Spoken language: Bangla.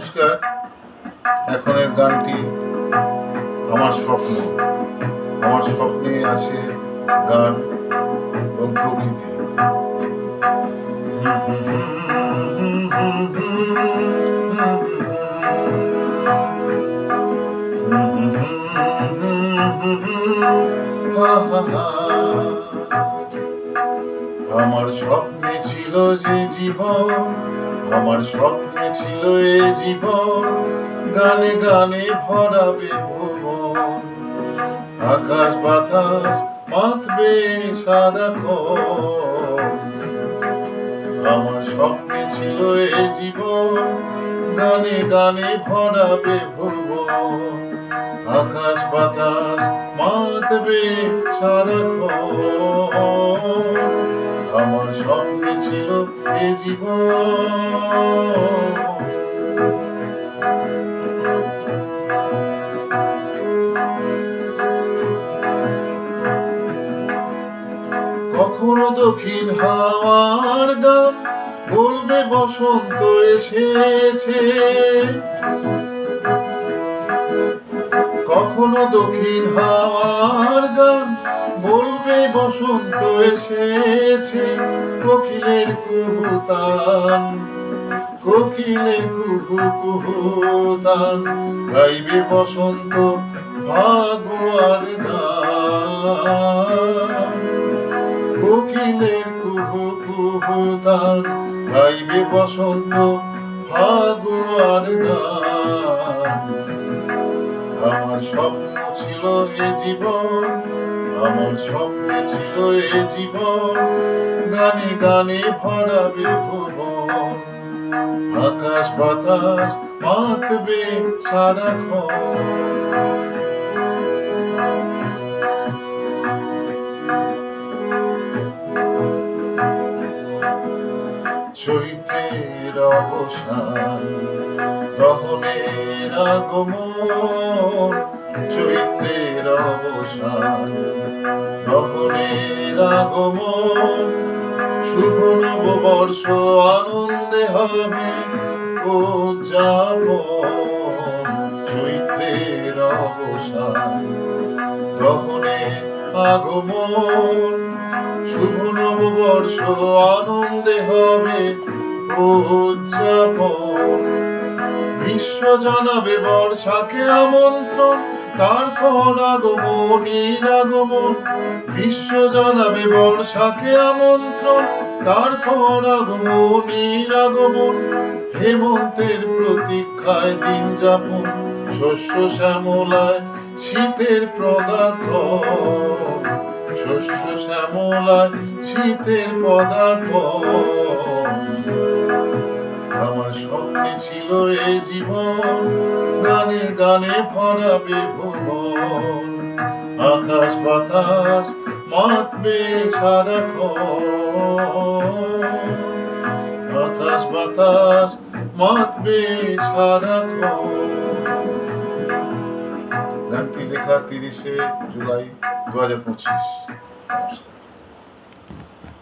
নমস্কার। এখনের গানটি আমার স্বপ্ন। আমার স্বপ্নে আছে গান এবং প্রকৃতি। আমার স্বপ্নে ছিল যে জীবন, আমার স্বপ্নে ছিল এ জীবন, গানে গানে ভরাবে ভুবন আকাশ বাতাস মাতবে সাদা আমার স্বপ্নে ছিল এ জীবন, গানে গানে ভরাবে ভুবন আকাশ বাতাস মাতবে সারাক্ষণ আমার স্বপ্নে ছিল এ জীবন। কখনো দক্ষিণ হাওয়ার গান বলবে, বসন্ত এসেছে। কখনো দক্ষিণ হাওয়ার গান বসন্ত এসেছে, কোকিলের কুহুতান, কোকিলের কুহু কুহুতান, গাইবে বসন্ত ভাগুয়ার কোকিলের কুহু কুহুতান, গাইবে বসন্ত ভাগুয়ার আমার স্বপ্ন ছিল এ জীবন আমার স্বপ্নে ছিল এ জীবন? গানে গানে ভরাবে ভুবন। আকাশ বাতাস মাতবে সারাক্ষণ। চৈত্রের অবসান। দহনের আগমন, চৈত্রের অবসান। দহনের আগমন, শুভ নববর্ষ আনন্দে হবে উদযাপন চৈত্রের অবসান দহনের আগমন, শুভ নববর্ষ আনন্দে হবে উদযাপন বিশ্ব জানাবে বর্ষাকে আমন্ত্রণ তারপর আগমনীর আগমন। বিশ্ব জানাবে বর্ষাকে আমন্ত্রণ তারপর আগমনীর আগমন। হেমন্তের প্রতীক্ষায় দিন যাপন, শস্য শ্যামলায় শীতের পদার্থ শস্য শ্যামলায় শীতের পদার্থ ছিল জীবন গানে গানে ভরাবে ভুবন। আকাশ বাতাস মাতবে সারাক্ষণ আকাশ বাতাস মাতবে সারাক্ষণ গানটি লেখা তিরিশে জুলাই দু হাজার পঁচিশ।